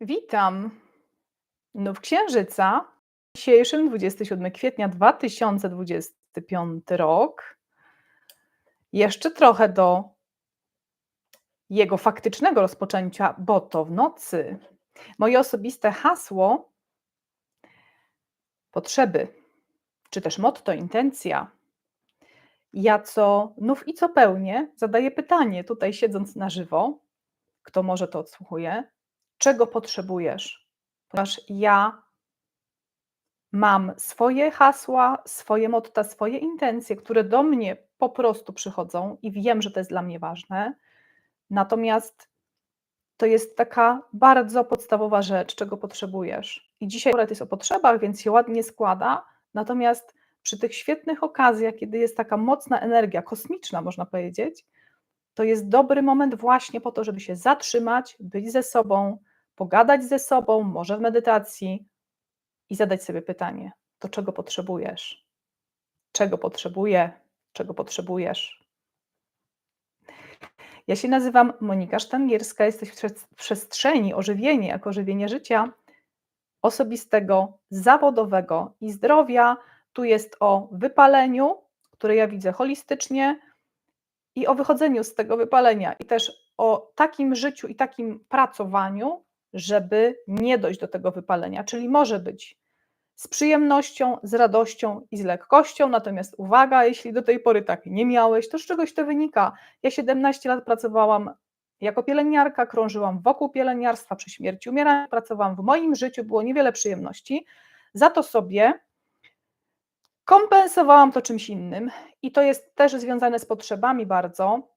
Witam. Nów Księżyca w dzisiejszym 27 kwietnia 2025 rok. Jeszcze trochę do jego faktycznego rozpoczęcia, bo to w nocy. Moje osobiste hasło potrzeby, czy też motto, intencja. Ja co nów i co pełnię, zadaję pytanie, tutaj siedząc na żywo, kto może to odsłuchuje, czego potrzebujesz? Ponieważ ja mam swoje hasła, swoje motta, swoje intencje, które do mnie po prostu przychodzą i wiem, że to jest dla mnie ważne. Natomiast to jest taka bardzo podstawowa rzecz, czego potrzebujesz. I dzisiaj akurat jest o potrzebach, więc się ładnie składa. Natomiast przy tych świetnych okazjach, kiedy jest taka mocna energia kosmiczna, można powiedzieć, to jest dobry moment właśnie po to, żeby się zatrzymać, być ze sobą, pogadać ze sobą, może w medytacji i zadać sobie pytanie: to czego potrzebujesz? Czego potrzebuję? Czego potrzebujesz? Ja się nazywam Monika Sztangierska, jesteś w przestrzeni ożywienie jako żywienie życia osobistego, zawodowego i zdrowia. Tu jest o wypaleniu, które ja widzę holistycznie, i o wychodzeniu z tego wypalenia, i też o takim życiu i takim pracowaniu, żeby nie dojść do tego wypalenia. Czyli może być z przyjemnością, z radością i z lekkością. Natomiast uwaga, jeśli do tej pory tak nie miałeś, to z czegoś to wynika. Ja 17 lat pracowałam jako pielęgniarka, krążyłam wokół pielęgniarstwa przy śmierci, umierania, pracowałam w moim życiu, było niewiele przyjemności. Za to sobie kompensowałam to czymś innym i to jest też związane z potrzebami bardzo.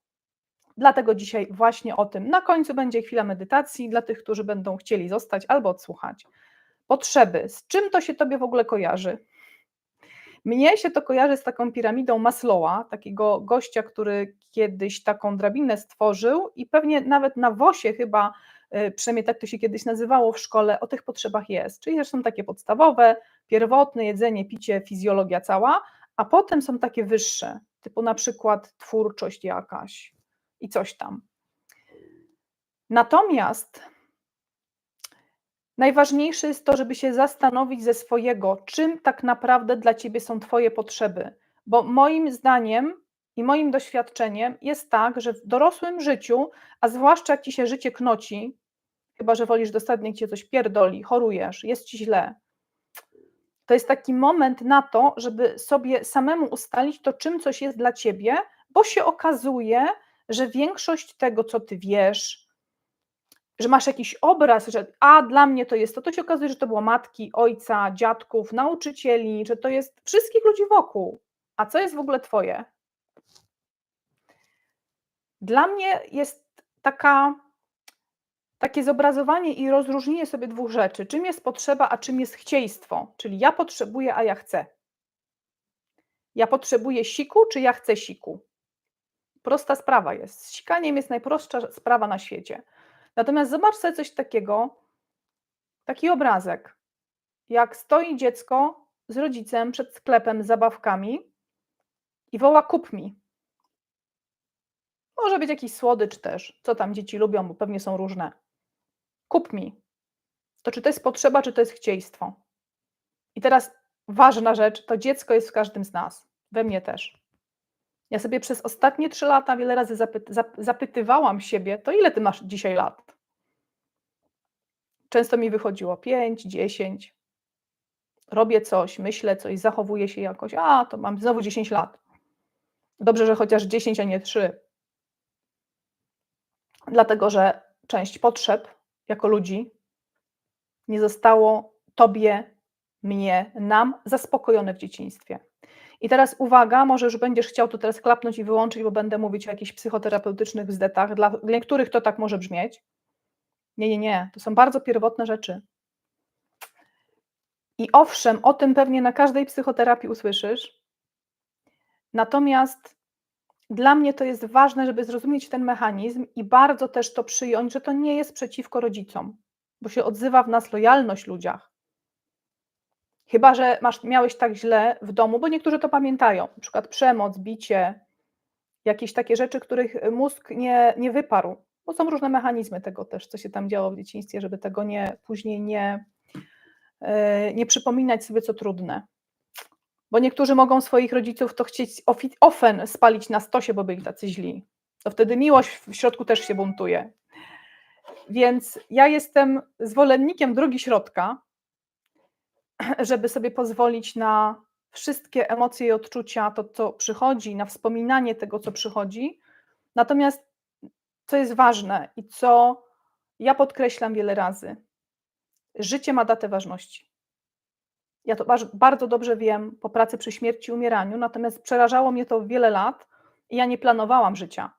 Dlatego dzisiaj właśnie o tym. Na końcu będzie chwila medytacji dla tych, którzy będą chcieli zostać albo odsłuchać. Potrzeby. Z czym to się tobie w ogóle kojarzy? Mnie się to kojarzy z taką piramidą Maslowa, takiego gościa, który kiedyś taką drabinę stworzył i pewnie nawet na WOSie chyba, przynajmniej tak to się kiedyś nazywało w szkole, o tych potrzebach jest. Czyli też są takie podstawowe, pierwotne jedzenie, picie, fizjologia cała, a potem są takie wyższe, typu na przykład twórczość jakaś i coś tam. Natomiast najważniejsze jest to, żeby się zastanowić ze swojego, czym tak naprawdę dla ciebie są twoje potrzeby. Bo moim zdaniem i moim doświadczeniem jest tak, że w dorosłym życiu, a zwłaszcza jak ci się życie knoci, chyba że wolisz dosadnie cię coś pierdoli, chorujesz, jest ci źle, to jest taki moment na to, żeby sobie samemu ustalić to, czym coś jest dla ciebie, bo się okazuje, że większość tego, co ty wiesz, że masz jakiś obraz, że a dla mnie to jest to, to się okazuje, że to było matki, ojca, dziadków, nauczycieli, że to jest wszystkich ludzi wokół. A co jest w ogóle twoje? Dla mnie jest taka takie zobrazowanie i rozróżnienie sobie dwóch rzeczy. Czym jest potrzeba, a czym jest chcieństwo? Czyli ja potrzebuję, a ja chcę. Ja potrzebuję siku, czy ja chcę siku? Prosta sprawa jest. Z sikaniem jest najprostsza sprawa na świecie. Natomiast zobacz sobie coś takiego, taki obrazek, jak stoi dziecko z rodzicem przed sklepem z zabawkami i woła kup mi. Może być jakiś słodycz też, co tam dzieci lubią, bo pewnie są różne. Kup mi. To czy to jest potrzeba, czy to jest chcieństwo? I teraz ważna rzecz, to dziecko jest w każdym z nas, we mnie też. Ja sobie przez ostatnie trzy lata wiele razy zapy, zapytywałam siebie, to ile ty masz dzisiaj lat? Często mi wychodziło 5, 10. Robię coś, myślę coś, zachowuję się jakoś, a to mam znowu 10 lat. Dobrze, że chociaż 10, a nie 3. Dlatego, że część potrzeb jako ludzi nie zostało Tobie, mnie, nam zaspokojone w dzieciństwie. I teraz uwaga, może już będziesz chciał to teraz klapnąć i wyłączyć, bo będę mówić o jakichś psychoterapeutycznych wzdetach. Dla, niektórych to tak może brzmieć. Nie, nie, nie. To są bardzo pierwotne rzeczy. I owszem, o tym pewnie na każdej psychoterapii usłyszysz. Natomiast dla mnie to jest ważne, żeby zrozumieć ten mechanizm i bardzo też to przyjąć, że to nie jest przeciwko rodzicom, bo się odzywa w nas lojalność ludziach. Chyba, że masz, miałeś tak źle w domu, bo niektórzy to pamiętają, na przykład przemoc, bicie, jakieś takie rzeczy, których mózg nie, nie wyparł, bo są różne mechanizmy tego też, co się tam działo w dzieciństwie, żeby tego nie później nie, e, nie przypominać sobie, co trudne. Bo niektórzy mogą swoich rodziców to chcieć ofen spalić na stosie, bo byli tacy źli. To wtedy miłość w środku też się buntuje. Więc ja jestem zwolennikiem drogi środka, żeby sobie pozwolić na wszystkie emocje i odczucia, to co przychodzi, na wspominanie tego, co przychodzi. Natomiast co jest ważne i co ja podkreślam wiele razy, życie ma datę ważności. Ja to bardzo dobrze wiem po pracy przy śmierci i umieraniu, natomiast przerażało mnie to wiele lat i ja nie planowałam życia.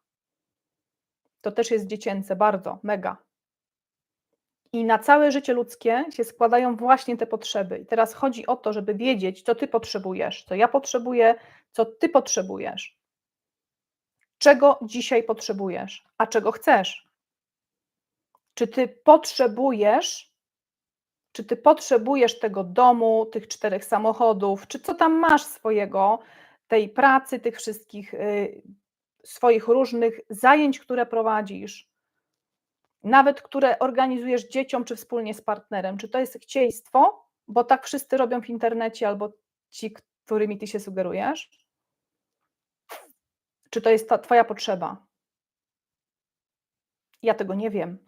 To też jest dziecięce, bardzo, mega. I na całe życie ludzkie się składają właśnie te potrzeby. I teraz chodzi o to, żeby wiedzieć, co ty potrzebujesz, co ja potrzebuję, co ty potrzebujesz. Czego dzisiaj potrzebujesz, a czego chcesz? Czy ty potrzebujesz, czy ty potrzebujesz tego domu, tych czterech samochodów, czy co tam masz swojego, tej pracy, tych wszystkich y, swoich różnych zajęć, które prowadzisz? nawet które organizujesz dzieciom czy wspólnie z partnerem, czy to jest chcieństwo, bo tak wszyscy robią w internecie albo ci, którymi ty się sugerujesz, czy to jest ta twoja potrzeba? Ja tego nie wiem.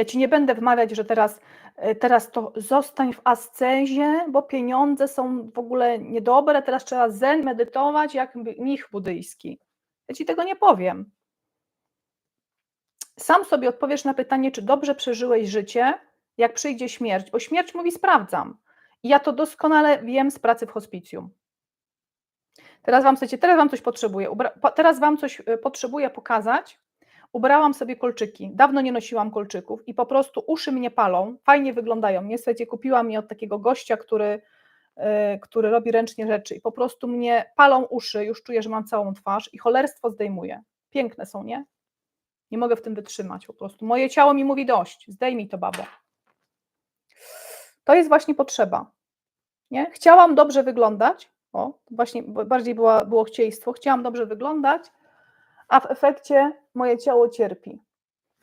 Ja ci nie będę wmawiać, że teraz, e, teraz to zostań w ascezie, bo pieniądze są w ogóle niedobre, teraz trzeba zen medytować jak mich buddyjski. Ja ci tego nie powiem sam sobie odpowiesz na pytanie, czy dobrze przeżyłeś życie, jak przyjdzie śmierć, bo śmierć mówi sprawdzam. I ja to doskonale wiem z pracy w hospicjum. Teraz wam teraz wam coś potrzebuję, teraz wam coś e, potrzebuję pokazać. Ubrałam sobie kolczyki. Dawno nie nosiłam kolczyków i po prostu uszy mnie palą, fajnie wyglądają. Niestety kupiłam je od takiego gościa, który, yy, który robi ręcznie rzeczy i po prostu mnie palą uszy, już czuję, że mam całą twarz i cholerstwo zdejmuje. Piękne są, nie? Nie mogę w tym wytrzymać po prostu. Moje ciało mi mówi dość, zdejmij to, babo. To jest właśnie potrzeba. Nie? Chciałam dobrze wyglądać, o, właśnie bardziej była, było chcieństwo, chciałam dobrze wyglądać, a w efekcie moje ciało cierpi.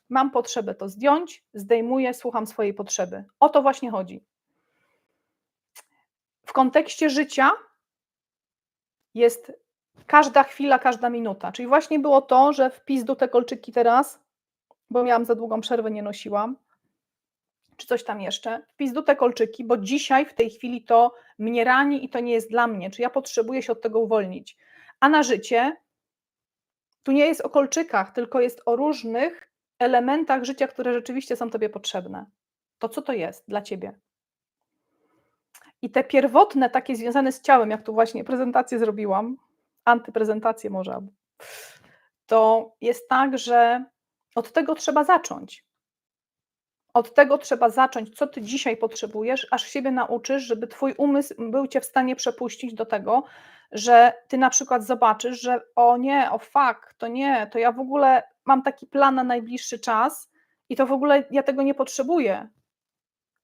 Mam potrzebę to zdjąć, zdejmuję, słucham swojej potrzeby. O to właśnie chodzi. W kontekście życia jest każda chwila, każda minuta. Czyli właśnie było to, że wpis do te kolczyki teraz, bo miałam za długą przerwę, nie nosiłam, czy coś tam jeszcze, wpis do te kolczyki, bo dzisiaj w tej chwili to mnie rani i to nie jest dla mnie, czy ja potrzebuję się od tego uwolnić. A na życie tu nie jest o kolczykach, tylko jest o różnych elementach życia, które rzeczywiście są Tobie potrzebne. To co to jest dla Ciebie? I te pierwotne, takie związane z ciałem, jak tu właśnie prezentację zrobiłam, antyprezentację może, to jest tak, że od tego trzeba zacząć. Od tego trzeba zacząć, co ty dzisiaj potrzebujesz, aż siebie nauczysz, żeby twój umysł był cię w stanie przepuścić do tego, że ty na przykład zobaczysz, że o nie, o fuck, to nie, to ja w ogóle mam taki plan na najbliższy czas i to w ogóle ja tego nie potrzebuję.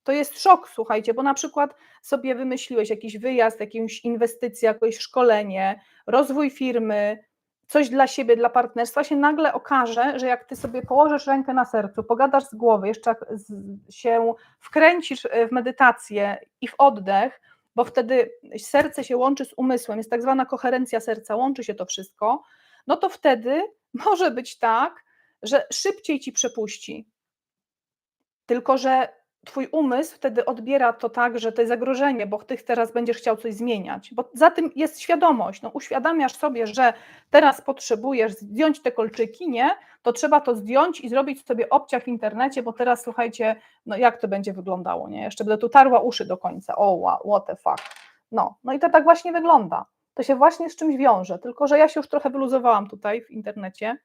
To jest szok, słuchajcie, bo na przykład sobie wymyśliłeś jakiś wyjazd, jakąś inwestycję, jakieś szkolenie, rozwój firmy, coś dla siebie, dla partnerstwa, się nagle okaże, że jak ty sobie położysz rękę na sercu, pogadasz z głowy, jeszcze się wkręcisz w medytację i w oddech, bo wtedy serce się łączy z umysłem, jest tak zwana koherencja serca, łączy się to wszystko, no to wtedy może być tak, że szybciej ci przepuści. Tylko, że twój umysł wtedy odbiera to tak, że to jest zagrożenie, bo ty teraz będziesz chciał coś zmieniać, bo za tym jest świadomość, no uświadamiasz sobie, że teraz potrzebujesz zdjąć te kolczyki, nie, to trzeba to zdjąć i zrobić sobie obciach w internecie, bo teraz słuchajcie, no jak to będzie wyglądało, nie, jeszcze będę tu tarła uszy do końca, o wow, what the fuck, no, no i to tak właśnie wygląda, to się właśnie z czymś wiąże, tylko że ja się już trochę wyluzowałam tutaj w internecie,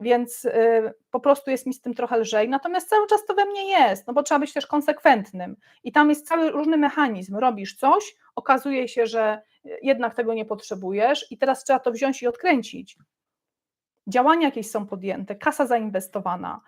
więc y, po prostu jest mi z tym trochę lżej. Natomiast cały czas to we mnie jest, no bo trzeba być też konsekwentnym. I tam jest cały różny mechanizm. Robisz coś, okazuje się, że jednak tego nie potrzebujesz, i teraz trzeba to wziąć i odkręcić. Działania jakieś są podjęte, kasa zainwestowana,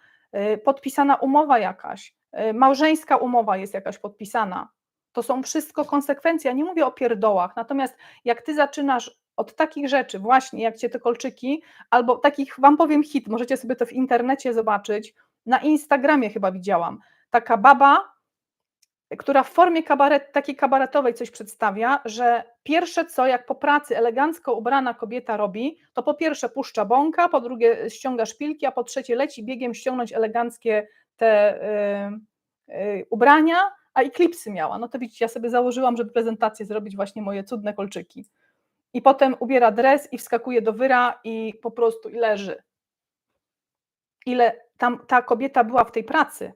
y, podpisana umowa jakaś, y, małżeńska umowa jest jakaś podpisana. To są wszystko konsekwencje. Ja nie mówię o pierdołach, natomiast jak ty zaczynasz od takich rzeczy, właśnie jak cię te kolczyki, albo takich, wam powiem hit, możecie sobie to w internecie zobaczyć, na Instagramie chyba widziałam, taka baba, która w formie kabaret, takiej kabaretowej coś przedstawia, że pierwsze co, jak po pracy elegancko ubrana kobieta robi, to po pierwsze puszcza bąka, po drugie ściąga szpilki, a po trzecie leci biegiem ściągnąć eleganckie te y, y, ubrania, a i klipsy miała. No to widzicie, ja sobie założyłam, żeby prezentację zrobić właśnie moje cudne kolczyki. I potem ubiera dres i wskakuje do wyra i po prostu i leży. Ile tam ta kobieta była w tej pracy,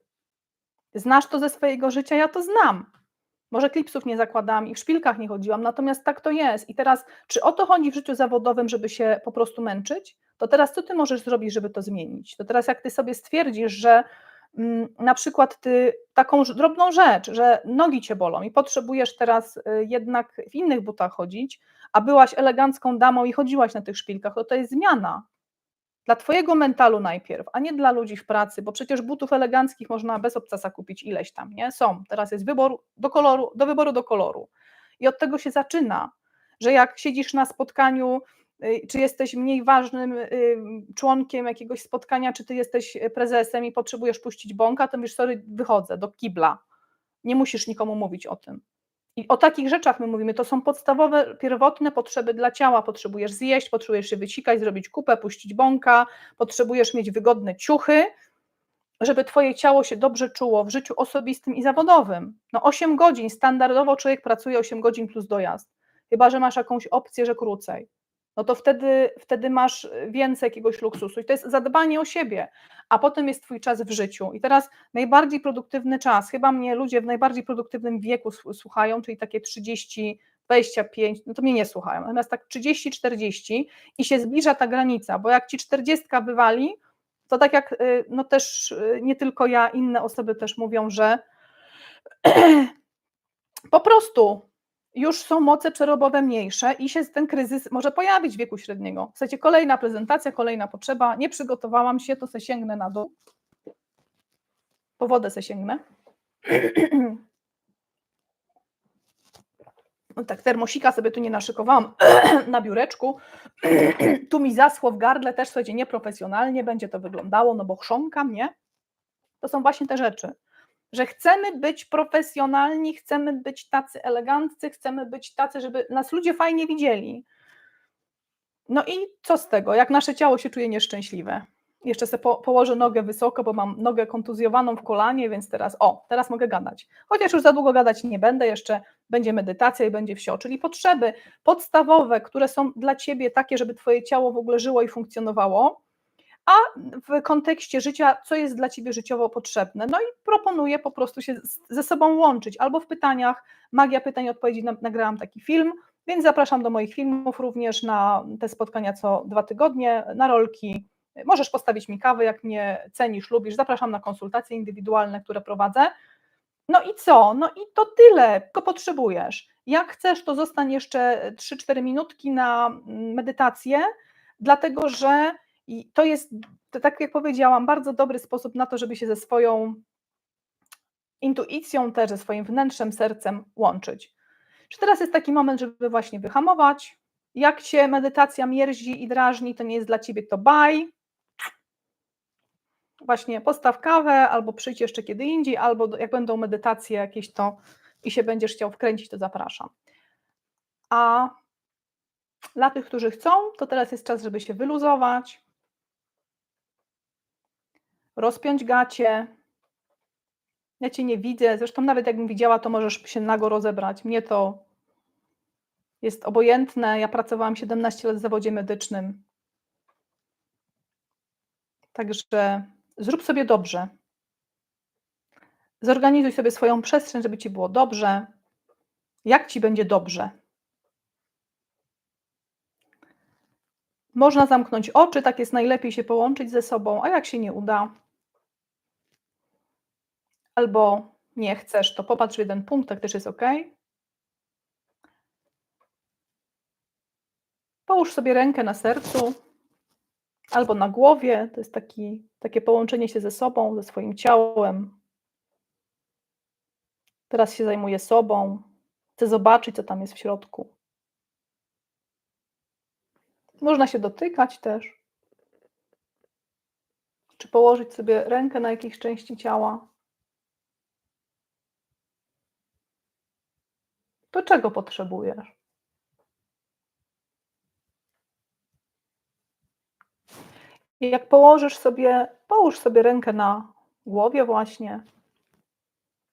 Znasz to ze swojego życia? Ja to znam. Może klipsów nie zakładam i w szpilkach nie chodziłam, natomiast tak to jest. I teraz, czy o to chodzi w życiu zawodowym, żeby się po prostu męczyć? To teraz co ty możesz zrobić, żeby to zmienić? To teraz, jak ty sobie stwierdzisz, że na przykład ty taką drobną rzecz, że nogi cię bolą i potrzebujesz teraz y, jednak w innych butach chodzić, a byłaś elegancką damą i chodziłaś na tych szpilkach, to to jest zmiana. Dla Twojego mentalu najpierw, a nie dla ludzi w pracy, bo przecież butów eleganckich można bez obcasa kupić ileś tam, nie? Są. Teraz jest wybór do koloru, do wyboru do koloru. I od tego się zaczyna, że jak siedzisz na spotkaniu, czy jesteś mniej ważnym y, członkiem jakiegoś spotkania, czy ty jesteś prezesem i potrzebujesz puścić bąka, to mówisz, sorry, wychodzę do kibla. Nie musisz nikomu mówić o tym. I o takich rzeczach my mówimy, to są podstawowe, pierwotne potrzeby dla ciała. Potrzebujesz zjeść, potrzebujesz się wysikać, zrobić kupę, puścić bąka, potrzebujesz mieć wygodne ciuchy, żeby twoje ciało się dobrze czuło w życiu osobistym i zawodowym. No 8 godzin, standardowo człowiek pracuje 8 godzin plus dojazd, chyba że masz jakąś opcję, że krócej no to wtedy, wtedy masz więcej jakiegoś luksusu. I to jest zadbanie o siebie, a potem jest Twój czas w życiu. I teraz najbardziej produktywny czas, chyba mnie ludzie w najbardziej produktywnym wieku słuchają, czyli takie 30, 25, no to mnie nie słuchają, natomiast tak 30, 40 i się zbliża ta granica, bo jak ci 40 wywali, to tak jak y, no też y, nie tylko ja, inne osoby też mówią, że po prostu już są moce przerobowe mniejsze i się ten kryzys może pojawić wieku średniego. W sensie kolejna prezentacja, kolejna potrzeba, nie przygotowałam się, to se sięgnę na dół. Po wodę se sięgnę. No tak, termosika sobie tu nie naszykowałam na biureczku. tu mi zaschło w gardle, też słuchajcie, nieprofesjonalnie będzie to wyglądało, no bo chrząkam, nie? To są właśnie te rzeczy że chcemy być profesjonalni, chcemy być tacy eleganccy, chcemy być tacy, żeby nas ludzie fajnie widzieli. No i co z tego, jak nasze ciało się czuje nieszczęśliwe? Jeszcze sobie po, położę nogę wysoko, bo mam nogę kontuzjowaną w kolanie, więc teraz, o, teraz mogę gadać. Chociaż już za długo gadać nie będę, jeszcze będzie medytacja i będzie wsio, czyli potrzeby podstawowe, które są dla ciebie takie, żeby twoje ciało w ogóle żyło i funkcjonowało, a w kontekście życia, co jest dla Ciebie życiowo potrzebne. No i proponuję po prostu się ze sobą łączyć, albo w pytaniach, magia pytań i odpowiedzi, nagrałam taki film, więc zapraszam do moich filmów również na te spotkania co dwa tygodnie, na rolki. Możesz postawić mi kawę, jak mnie cenisz, lubisz. Zapraszam na konsultacje indywidualne, które prowadzę. No i co? No i to tyle, tylko potrzebujesz. Jak chcesz, to zostań jeszcze 3-4 minutki na mm, medytację, dlatego że i to jest, to tak jak powiedziałam, bardzo dobry sposób na to, żeby się ze swoją intuicją, też ze swoim wnętrzem, sercem łączyć. Czy teraz jest taki moment, żeby właśnie wyhamować? Jak się medytacja mierzi i drażni, to nie jest dla ciebie to baj. Właśnie postaw kawę, albo przyjdź jeszcze kiedy indziej, albo jak będą medytacje jakieś to i się będziesz chciał wkręcić, to zapraszam. A dla tych, którzy chcą, to teraz jest czas, żeby się wyluzować, rozpiąć gacie. Ja cię nie widzę, zresztą nawet jakbym widziała, to możesz się nago rozebrać. Mnie to jest obojętne. Ja pracowałam 17 lat w zawodzie medycznym. Także zrób sobie dobrze. Zorganizuj sobie swoją przestrzeń, żeby ci było dobrze. Jak ci będzie dobrze? Można zamknąć oczy, tak jest najlepiej się połączyć ze sobą, a jak się nie uda, albo nie chcesz, to popatrz w jeden punkt, tak też jest ok. Połóż sobie rękę na sercu albo na głowie. To jest taki, takie połączenie się ze sobą, ze swoim ciałem. Teraz się zajmuję sobą. Chcę zobaczyć, co tam jest w środku. Można się dotykać też. Czy położyć sobie rękę na jakiejś części ciała. To czego potrzebujesz? Jak położysz sobie połóż sobie rękę na głowie właśnie.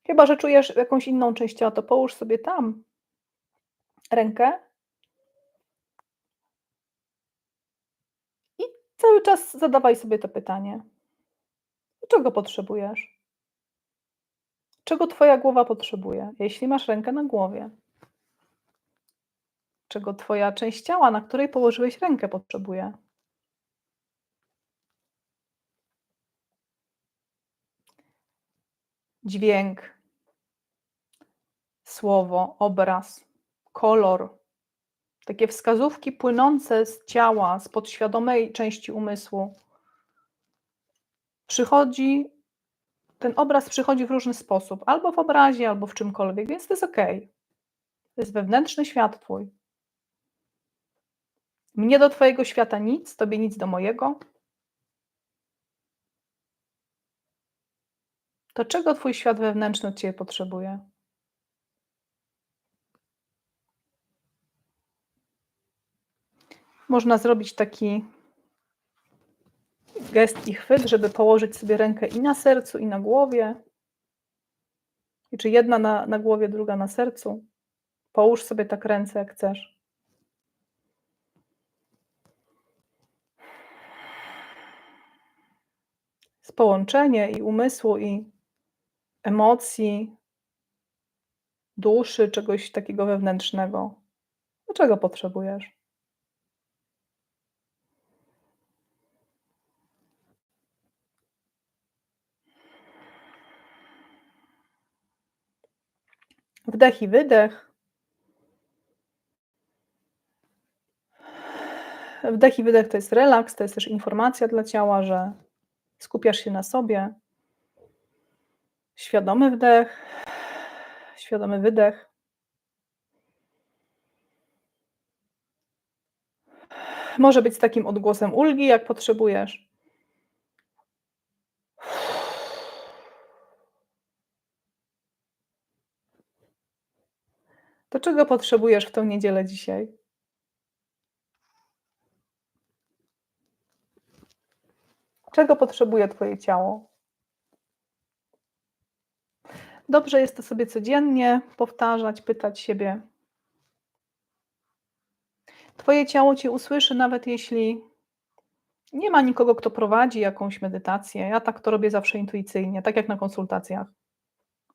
Chyba że czujesz jakąś inną część ciała, to połóż sobie tam rękę. I cały czas zadawaj sobie to pytanie. Czego potrzebujesz? Czego twoja głowa potrzebuje, jeśli masz rękę na głowie? Czego twoja część ciała, na której położyłeś rękę, potrzebuje? Dźwięk. Słowo, obraz, kolor. Takie wskazówki płynące z ciała, z podświadomej części umysłu. Przychodzi ten obraz przychodzi w różny sposób, albo w obrazie, albo w czymkolwiek, więc to jest okej. To jest wewnętrzny świat twój. Mnie do twojego świata nic, tobie nic do mojego. To czego twój świat wewnętrzny od ciebie potrzebuje? Można zrobić taki gest i chwyt, żeby położyć sobie rękę i na sercu, i na głowie. I czy jedna na, na głowie, druga na sercu. Połóż sobie tak ręce, jak chcesz. Jest połączenie i umysłu, i emocji, duszy, czegoś takiego wewnętrznego. Dlaczego potrzebujesz? Wdech i wydech. Wdech i wydech to jest relaks, to jest też informacja dla ciała, że skupiasz się na sobie. Świadomy wdech, świadomy wydech. Może być z takim odgłosem ulgi, jak potrzebujesz. To czego potrzebujesz w tę niedzielę dzisiaj? Czego potrzebuje Twoje ciało? Dobrze jest to sobie codziennie powtarzać, pytać siebie. Twoje ciało Cię usłyszy, nawet jeśli nie ma nikogo, kto prowadzi jakąś medytację. Ja tak to robię zawsze intuicyjnie, tak jak na konsultacjach.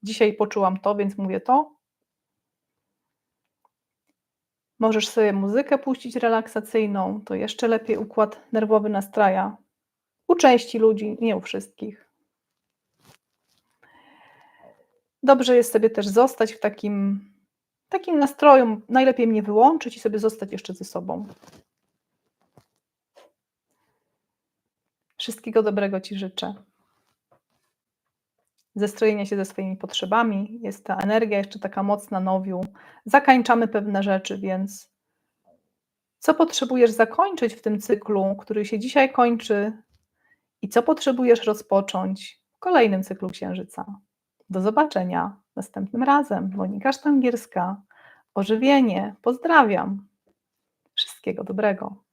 Dzisiaj poczułam to, więc mówię to. Możesz sobie muzykę puścić relaksacyjną, to jeszcze lepiej układ nerwowy nastraja. U części ludzi, nie u wszystkich. Dobrze jest sobie też zostać w takim, takim nastroju. Najlepiej mnie wyłączyć i sobie zostać jeszcze ze sobą. Wszystkiego dobrego Ci życzę. Zestrojenia się ze swoimi potrzebami. Jest ta energia jeszcze taka mocna nowiu. Zakańczamy pewne rzeczy, więc co potrzebujesz zakończyć w tym cyklu, który się dzisiaj kończy i co potrzebujesz rozpocząć w kolejnym cyklu Księżyca? Do zobaczenia następnym razem. Monika Sztangierska. Ożywienie. Pozdrawiam. Wszystkiego dobrego.